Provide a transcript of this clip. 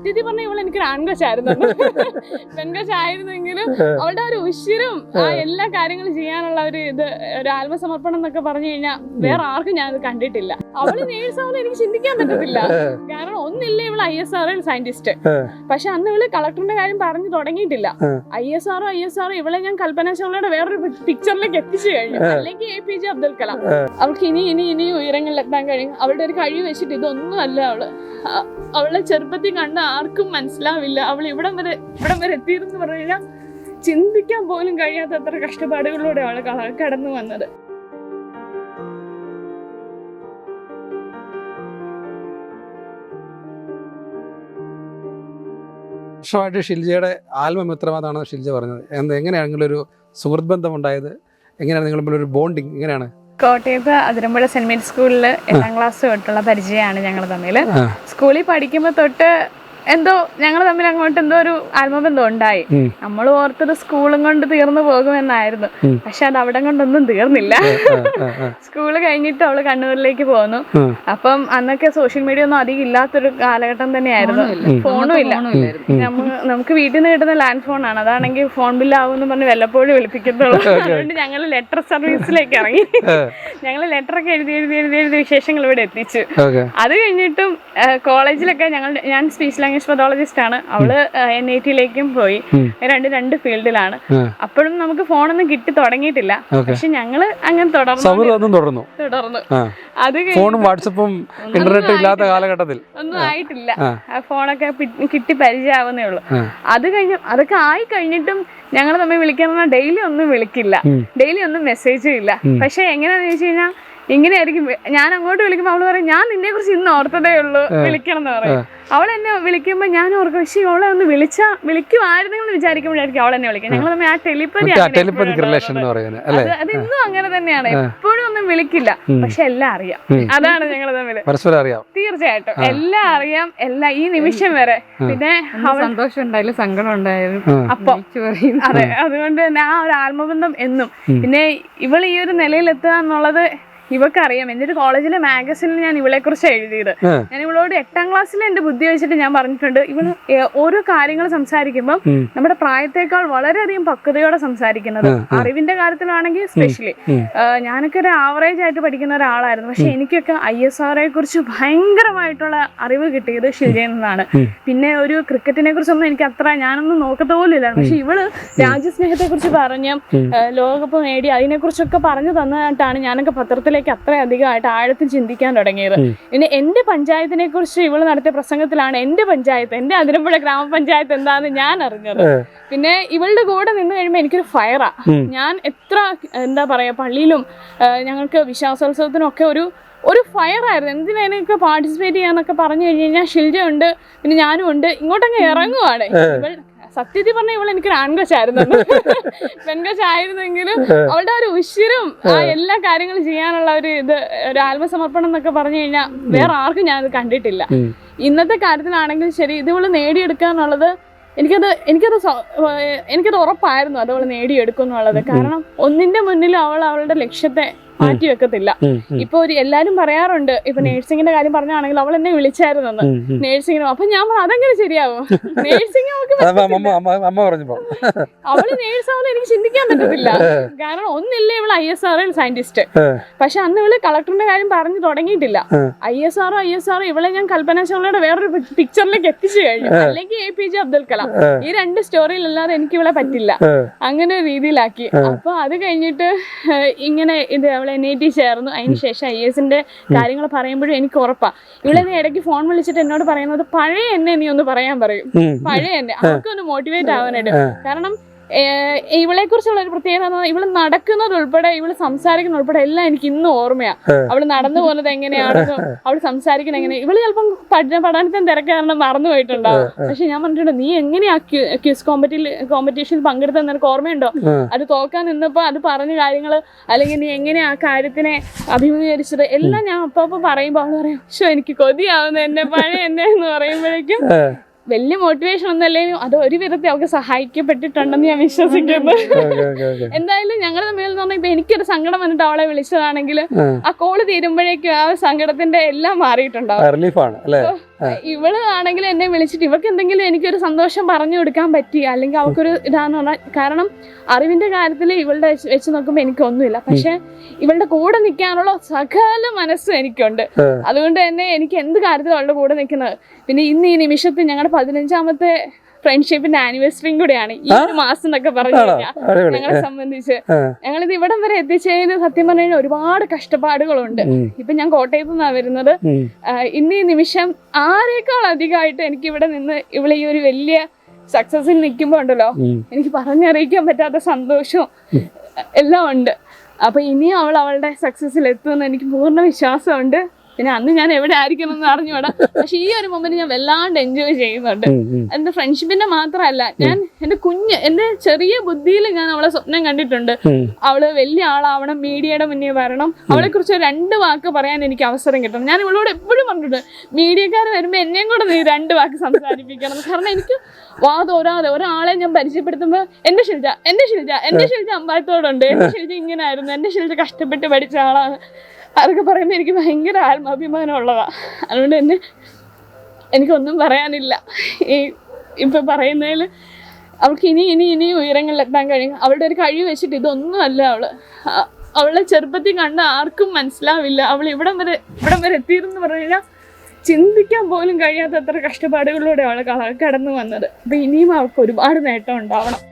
സത്യത്തിൽ പറഞ്ഞ ഇവൾ എനിക്കൊരു ആൺകശായിരുന്നു പെൺകശായിരുന്നെങ്കിലും അവളുടെ ഒരു ഉശിരും ആ എല്ലാ കാര്യങ്ങളും ചെയ്യാനുള്ള ഒരു ഇത് ഒരു ആത്മസമർപ്പണം എന്നൊക്കെ പറഞ്ഞു കഴിഞ്ഞാൽ വേറെ ആർക്കും ഞാൻ അത് കണ്ടിട്ടില്ല. അവൾ നേഴ്സ് ആവുന്ന എനിക്ക് ചിന്തിക്കാൻ പറ്റത്തില്ല. കാരണം ഒന്നില്ല ഇവൾ ഐ എസ് ആർ സയന്റിസ്റ്റ് പക്ഷെ അന്ന് ഇവൾ കളക്ടറിന്റെ കാര്യം പറഞ്ഞു തുടങ്ങിയിട്ടില്ല. I S R O I S R O ഇവളെ ഞാൻ കൽപ്പന ചൗളയുടെ വേറൊരു പിക്ചറിലേക്ക് എത്തിച്ചു കഴിഞ്ഞു. അല്ലെങ്കിൽ A P J Abdul Kalam. അവൾക്ക് ഇനി ഇനി ഇനി ഉയരങ്ങളിൽ എത്താൻ കഴിയും. അവളുടെ ഒരു കഴിവ് വെച്ചിട്ട് ഇതൊന്നും അല്ല അവൾ. അവളെ ചെറുപ്പത്തിൽ കണ്ട ആർക്കും മനസ്സിലാവില്ല. അവൾ ഇവിടം വരെ ഇവിടം വരെ എത്തിയിരുന്നു പറഞ്ഞു കഴിഞ്ഞാൽ ചിന്തിക്കാൻ പോലും കഴിയാത്ത അത്ര കഷ്ടപ്പാടുകളിലൂടെ അവൾ കടന്നു വന്നത്. വർഷമായിട്ട് ഷിൽജയുടെ ആൽബം മിത്രമാണെന്ന് ഷിൽജ പറഞ്ഞത്? എന്ത് എങ്ങനെയാണ് നിങ്ങളൊരു സുഹൃത്ത് ബന്ധം ഉണ്ടായത് എങ്ങനെയാണ് നിങ്ങൾ ഒരു ബോണ്ടിങ് എങ്ങനെയാണ്? കോട്ടയത്ത് അതിരമ്പുഴ സെന്റ് മേരി സ്കൂളിൽ എട്ടാം ക്ലാസ് തൊട്ടുള്ള പരിചയമാണ് ഞങ്ങൾ തമ്മിൽ സ്കൂളിൽ പഠിക്കുമ്പോൾ തൊട്ട് എന്തോ ഞങ്ങൾ തമ്മിൽ അങ്ങോട്ട് എന്തോ ഒരു ആത്മബന്ധം ഉണ്ടായി. നമ്മൾ ഓർത്തത് സ്കൂളും കൊണ്ട് തീർന്നു പോകുമെന്നായിരുന്നു. പക്ഷെ അത് അവിടെ കൊണ്ടൊന്നും തീർന്നില്ല. സ്കൂൾ കഴിഞ്ഞിട്ട് അവൾ കണ്ണൂരിലേക്ക് പോന്നു. അപ്പം അന്നൊക്കെ സോഷ്യൽ മീഡിയ ഒന്നും അധികം ഇല്ലാത്തൊരു കാലഘട്ടം തന്നെയായിരുന്നു. ഫോണും ഇല്ല. നമുക്ക് വീട്ടിൽ നിന്ന് കിട്ടുന്ന ലാൻഡ് ഫോൺ ആണ്. അതാണെങ്കിൽ ഫോൺ ബില്ലാവും എന്ന് പറഞ്ഞ് വല്ലപ്പോഴും വിളിപ്പിക്കത്തുള്ളൂ. അതുകൊണ്ട് ഞങ്ങൾ ലെറ്റർ സർവീസിലേക്ക് ഇറങ്ങി. ഞങ്ങൾ ലെറ്റർ ഒക്കെ എഴുതി എഴുതി എഴുതി എഴുതി വിശേഷങ്ങൾ ഇവിടെ എത്തിച്ചു. അത് കഴിഞ്ഞിട്ടും കോളേജിലൊക്കെ ഞങ്ങൾ ഞാൻ സ്പീച്ച് ലാംഗ്വേജ് പതോളജിസ്റ്റ് ആണ്. അവൾ എൻ ഐ ടിയിലേക്കും പോയി. രണ്ട് രണ്ട് ഫീൽഡിലാണ്. അപ്പോഴും നമുക്ക് ഫോണൊന്നും കിട്ടി തുടങ്ങിയിട്ടില്ല. പക്ഷെ ഞങ്ങൾ അങ്ങനെ തുടർന്നു തുടർന്നു ഫോണും വാട്സപ്പും ഇന്റർനെറ്റും ഇല്ലാത്ത കാലഘട്ടത്തിൽ. ഒന്നും ആയിട്ടില്ല. ഫോണൊക്കെ കിട്ടി പരിചയമാവുന്നേ ഉള്ളൂ. അത് കഴിഞ്ഞ അതൊക്കെ ആയി കഴിഞ്ഞിട്ടും ഞങ്ങൾ തമ്മിൽ വിളിക്കുന്ന ഡെയിലി ഒന്നും വിളിക്കില്ല. ഡെയിലി ഒന്നും മെസ്സേജും ഇല്ല. പക്ഷെ എങ്ങനെയാണെന്ന് വെച്ച് കഴിഞ്ഞാൽ ഇങ്ങനെയായിരിക്കും. ഞാൻ അങ്ങോട്ട് വിളിക്കുമ്പോൾ അവൾ പറയും ഞാൻ നിന്നെ കുറിച്ച് ഇന്ന് ഓർത്തതേ ഉള്ളൂ. വിളിക്കണം എന്ന് പറയും. അവൾ എന്നെ വിളിക്കുമ്പോൾ ഞാൻ ഓർക്കും പക്ഷേ അവളെ ഒന്ന് വിളിച്ച വിളിക്കുമായിരുന്നെങ്കിൽ വിചാരിക്കുമ്പോഴായിരിക്കും അവൾ എന്നെ വിളിക്കാൻ ഞങ്ങൾ തമ്മിൽ ആ ടെലിപ്പതി അത് ഇന്നും അങ്ങനെ തന്നെയാണ്. എപ്പോഴും ഒന്നും വിളിക്കില്ല. പക്ഷെ എല്ലാം അറിയാം. അതാണ് ഞങ്ങൾ തമ്മിൽ പരസ്പരം അറിയാം. തീർച്ചയായിട്ടും. എല്ലാം അറിയാം. എല്ലാം ഈ നിമിഷം വരെ. പിന്നെ അവൾ സന്തോഷം ഉണ്ടായാലും സങ്കടം ഉണ്ടായാലും. അപ്പം അതെ അതുകൊണ്ട് തന്നെ ആ ഒരു ആത്മബന്ധം എന്നും. പിന്നെ ഇവൾ ഈ ഒരു നിലയിൽ എത്തുക എന്നുള്ളത് ഇവക്കറിയാം. ഒരു കോളേജിലെ മാഗസിനിൽ ഞാൻ ഇവളെ കുറിച്ച് എഴുതിയത് ഞാൻ ഇവളോട് എട്ടാം ക്ലാസ്സിൽ എന്റെ ബുദ്ധി വെച്ചിട്ട് ഞാൻ പറഞ്ഞിട്ടുണ്ട് ഇവൾ ഓരോ കാര്യങ്ങൾ സംസാരിക്കുമ്പോൾ. നമ്മുടെ പ്രായത്തേക്കാൾ വളരെയധികം പക്വതയോടെ സംസാരിക്കുന്നത്. അറിവിന്റെ കാര്യത്തിലാണെങ്കിൽ സ്പെഷ്യലി ഞാനൊക്കെ ഒരു ആവറേജ് ആയിട്ട് പഠിക്കുന്ന ഒരാളായിരുന്നു. പക്ഷെ എനിക്കൊക്കെ ഐ എസ് ആറെ കുറിച്ച് ഭയങ്കരമായിട്ടുള്ള അറിവ് കിട്ടിയത് ഷിജയിൽ നിന്നാണ്. പിന്നെ ഒരു ക്രിക്കറ്റിനെ കുറിച്ചൊന്നും എനിക്ക് അത്ര ഞാനൊന്നും നോക്കത്ത പോലും ഇല്ല പക്ഷെ ഇവൾ രാജ്യസ്നേഹത്തെ കുറിച്ച് പറഞ്ഞ് ലോകകപ്പ് നേടി അതിനെ കുറിച്ചൊക്കെ പറഞ്ഞു തന്നിട്ടാണ് ഞാനൊക്കെ പത്രത്തിലേക്ക് അത്രയധികമായിട്ട് ആഴത്തിൽ ചിന്തിക്കാൻ തുടങ്ങിയത്. പിന്നെ എന്റെ പഞ്ചായത്തിനെ കുറിച്ച് ഇവൾ നടത്തിയ പ്രസംഗത്തിലാണ് എന്റെ പഞ്ചായത്ത് എന്റെ അതിരമ്പുഴ ഗ്രാമപഞ്ചായത്ത് എന്താണെന്ന് ഞാൻ അറിഞ്ഞത്. പിന്നെ ഇവളുടെ കൂടെ നിന്ന് കഴിയുമ്പോൾ എനിക്കൊരു ഫയറാ ഞാൻ എത്ര എന്താ പറയാ പള്ളിയിലും ഞങ്ങൾക്ക് വിശ്വാസോത്സവത്തിനും ഒക്കെ ഒരു ഒരു ഫയർ ആയിരുന്നു. എന്തിനൊക്കെ പാർട്ടിസിപ്പേറ്റ് ചെയ്യാന്നൊക്കെ പറഞ്ഞു കഴിഞ്ഞു കഴിഞ്ഞാൽ ഷിൽജ ഉണ്ട് പിന്നെ ഞാനും ഉണ്ട് ഇങ്ങോട്ടങ്ങ് ഇറങ്ങുവാണ്. ഇവൾ സത്യത്തിൽ പറഞ്ഞ ഇവൾ എനിക്കൊരു ആൺകശായിരുന്നു പെൺകശായിരുന്നെങ്കിലും അവളുടെ ഒരു ഉശിരും ആ എല്ലാ കാര്യങ്ങളും ചെയ്യാനുള്ള ഒരു ഇത് ഒരു ആത്മസമർപ്പണം എന്നൊക്കെ പറഞ്ഞു കഴിഞ്ഞാൽ വേറെ ആർക്കും ഞാനത് കണ്ടിട്ടില്ല. ഇന്നത്തെ കാര്യത്തിലാണെങ്കിൽ ശരി ഇത് ഇവൾ നേടിയെടുക്കുക എന്നുള്ളത് എനിക്കത് എനിക്കത് എനിക്കത് ഉറപ്പായിരുന്നു അത് അവൾ നേടിയെടുക്കും എന്നുള്ളത്. കാരണം ഒന്നിന്റെ മുന്നിൽ അവൾ അവളുടെ ലക്ഷ്യത്തെ മാറ്റി വെക്കത്തില്ല ഇപ്പൊ ഒരു എല്ലാരും പറയാറുണ്ട് ഇപ്പൊ നേഴ്സിംഗിന്റെ കാര്യം പറഞ്ഞാണെങ്കിൽ അവൾ എന്നെ വിളിച്ചായിരുന്നു നേഴ്സിംഗിനും അപ്പൊ ഞാൻ അതെങ്ങനെ ശരിയാവും. നേഴ്സിംഗ് അവൾ നേഴ്സ് ആവുന്ന എനിക്ക് ചിന്തിക്കാൻ പറ്റത്തില്ല. കാരണം ഒന്നില്ല ഇവൾ ഐ എസ് ആർ സയന്റിസ്റ്റ്. പക്ഷെ അന്ന് ഇവൾ കളക്ടറിന്റെ കാര്യം പറഞ്ഞു തുടങ്ങിയിട്ടില്ല. I S R O I S R O ഇവളെ ഞാൻ കൽപ്പന ചൗളയുടെ വേറൊരു പിക്ചറിലേക്ക് എത്തിച്ചു കഴിഞ്ഞു. അല്ലെങ്കിൽ A P J Abdul Kalam. ഈ രണ്ട് സ്റ്റോറിയിലല്ലാതെ എനിക്ക് ഇവളെ പറ്റില്ല അങ്ങനെ ഒരു രീതിയിലാക്കി. അപ്പൊ അത് കഴിഞ്ഞിട്ട് ഇങ്ങനെ ഇത് അവളെ എൻ ഐ ടി ചേർന്നു. അതിന് ശേഷം ഐ എസിന്റെ കാര്യങ്ങൾ പറയുമ്പോഴും എനിക്ക് ഉറപ്പാ. ഇവളെ നീ ഇടയ്ക്ക് ഫോൺ വിളിച്ചിട്ട് എന്നോട് പറയുന്നത് പഴയ എന്നെ നീ ഒന്ന് പറയാൻ പറയും. പഴയ എന്നെ. അവർക്കൊന്ന് മോട്ടിവേറ്റ് ആവാനായിട്ട്. കാരണം ഇവളെ കുറിച്ചുള്ള ഒരു പ്രത്യേകത ഇവൾ നടക്കുന്നത് ഉൾപ്പെടെ ഇവൾ സംസാരിക്കുന്ന ഉൾപ്പെടെ എല്ലാം എനിക്ക് ഇന്നും ഓർമ്മയാ. അവൾ നടന്നു പോകുന്നത് എങ്ങനെയാണെന്നും അവൾ സംസാരിക്കുന്നത് എങ്ങനെ ഇവൾ ചിലപ്പം പഠന പഠനത്തിന് തിരക്ക് കാരണം മറന്നു പോയിട്ടുണ്ടാവും. പക്ഷെ ഞാൻ പറഞ്ഞിട്ടുണ്ട് നീ എങ്ങനെയാ ക്യൂസ് കോമ്പറ്റി കോമ്പറ്റീഷനിൽ പങ്കെടുത്ത നിനക്ക് ഓർമ്മയുണ്ടോ? അത് തോക്കാൻ നിന്നപ്പോ അത് പറഞ്ഞ കാര്യങ്ങൾ അല്ലെങ്കിൽ നീ എങ്ങനെ ആ കാര്യത്തിനെ അഭിമുഖീകരിച്ചത് എല്ലാം ഞാൻ അപ്പൊ അപ്പൊ പറയുമ്പോ അവൾ പറയും പക്ഷെ എനിക്ക് കൊതിയാവുന്ന എന്നെ പഴയ എന്നെ എന്ന് പറയുമ്പോഴേക്കും വലിയ മോട്ടിവേഷൻ ഒന്നും അല്ലെങ്കിലും അത് ഒരു വിധത്തിൽ അവർക്ക് സഹായിക്കപ്പെട്ടിട്ടുണ്ടെന്ന് ഞാൻ വിശ്വസിക്കുന്നു. എന്തായാലും ഞങ്ങൾ തമ്മിൽ പറഞ്ഞാൽ ഇപ്പൊ എനിക്കൊരു സങ്കടം വന്നിട്ട് അവളെ വിളിച്ചതാണെങ്കിൽ ആ. ആ കോൾ തീരുമ്പോഴേക്കും ആ സങ്കടത്തിന്റെ എല്ലാം മാറിയിട്ടുണ്ടാവും. റിലീഫാണ് അല്ലേ? ഇവൾ ആണെങ്കിൽ എന്നെ വിളിച്ചിട്ട് ഇവർക്ക് എന്തെങ്കിലും എനിക്കൊരു സന്തോഷം പറഞ്ഞു കൊടുക്കാൻ പറ്റി അല്ലെങ്കിൽ അവൾക്കൊരു ഇതാന്ന് പറഞ്ഞാൽ കാരണം അറിവിന്റെ കാര്യത്തിൽ ഇവളുടെ വെച്ച് വെച്ച് നോക്കുമ്പോൾ എനിക്കൊന്നുമില്ല. പക്ഷെ ഇവളുടെ കൂടെ നിൽക്കാനുള്ള സകല മനസ്സും എനിക്കുണ്ട്. അതുകൊണ്ട് തന്നെ എനിക്ക് എന്ത് കാര്യത്തിലും അവളുടെ കൂടെ നിൽക്കുന്നത്? പിന്നെ ഇന്ന് ഈ നിമിഷത്തിൽ ഞങ്ങളുടെ പതിനഞ്ചാമത്തെ ഫ്രണ്ട്ഷിപ്പിന്റെ ആനിവേഴ്സറിയും കൂടെയാണ്. ഈ ഒരു മാസം എന്നൊക്കെ പറഞ്ഞു കഴിഞ്ഞാൽ ഞങ്ങളെ സംബന്ധിച്ച്. ഞങ്ങളിത് ഇവിടം വരെ എത്തിച്ചതിന് സത്യം പറഞ്ഞു കഴിഞ്ഞാൽ ഒരുപാട് കഷ്ടപ്പാടുകളുണ്ട്. ഇപ്പൊ ഞാൻ കോട്ടയത്ത് നിന്നാണ് വരുന്നത്. ഇന്ന് ഈ നിമിഷം ആരേക്കാൾ അധികമായിട്ട് എനിക്ക് ഇവിടെ നിന്ന് ഇവിടെ ഈ ഒരു വലിയ സക്സസിൽ നിൽക്കുമ്പോൾ ഉണ്ടല്ലോ. എനിക്ക് പറഞ്ഞറിയിക്കാൻ പറ്റാത്ത സന്തോഷവും എല്ലാം ഉണ്ട്. അപ്പൊ ഇനിയും അവൾ അവളുടെ സക്സസിൽ എത്തുമെന്ന് എനിക്ക് പൂർണ വിശ്വാസമുണ്ട്. പിന്നെ അന്ന് ഞാൻ എവിടെ ആയിരിക്കണം എന്ന് അറിഞ്ഞുകൂടാ പക്ഷെ ഈ ഒരു മൊമെന്റ് ഞാൻ വല്ലാണ്ട് എൻജോയ് ചെയ്യുന്നുണ്ട്. എന്റെ ഫ്രണ്ട്ഷിപ്പിന്റെ മാത്രമല്ല ഞാൻ എന്റെ കുഞ്ഞ് എന്റെ ചെറിയ ബുദ്ധിയിൽ ഞാൻ അവളെ സ്വപ്നം കണ്ടിട്ടുണ്ട്. അവൾ വലിയ ആളാവണം മീഡിയയുടെ മുന്നേ വരണം. അവളെ കുറിച്ച് രണ്ട് വാക്ക് പറയാൻ എനിക്ക് അവസരം കിട്ടണം. ഞാൻ ഇവളോട് എപ്പോഴും പറഞ്ഞിട്ടുണ്ട് മീഡിയക്കാർ വരുമ്പോ എന്നെയും കൂടെ നീ രണ്ട് വാക്ക് സംസാരിപ്പിക്കണം. കാരണം എനിക്ക് വാതോരാതെ ഒരാളെ ഞാൻ പരിചയപ്പെടുത്തുമ്പോ എന്റെ ഷിൽജ എന്റെ ഷിൽജ എന്റെ ഷിൽജ അമ്പായത്തോടുണ്ട്. എന്റെ ഷിൽജ ഇങ്ങനെ ആയിരുന്നു എന്റെ ഷിൽജ കഷ്ടപ്പെട്ട് പഠിച്ച ആളാണ്. അതൊക്കെ പറയുമ്പോൾ എനിക്ക് ഭയങ്കര ആത്മാഭിമാനം ഉള്ളതാണ് അതുകൊണ്ട് തന്നെ എനിക്കൊന്നും പറയാനില്ല. ഈ ഇപ്പം പറയുന്നതിൽ അവൾക്ക് ഇനി ഇനി ഇനി ഉയരങ്ങളിലെത്താൻ കഴിയും. അവളുടെ ഒരു കഴിവ് വെച്ചിട്ട് ഇതൊന്നും അല്ല അവൾ. അ- അവളെ ചെറുപ്പത്തിൽ കണ്ട ആർക്കും മനസ്സിലാവില്ല. അവൾ ഇവിടം വരെ ഇവിടം വരെ എത്തിയിരുന്ന് പറഞ്ഞു കഴിഞ്ഞാൽ ചിന്തിക്കാൻ പോലും കഴിയാത്ത അത്ര കഷ്ടപ്പാടുകളിലൂടെ അവൾ കടന്നു വന്നത്. അപ്പം ഇനിയും അവൾക്ക് ഒരുപാട് നേട്ടം ഉണ്ടാവണം.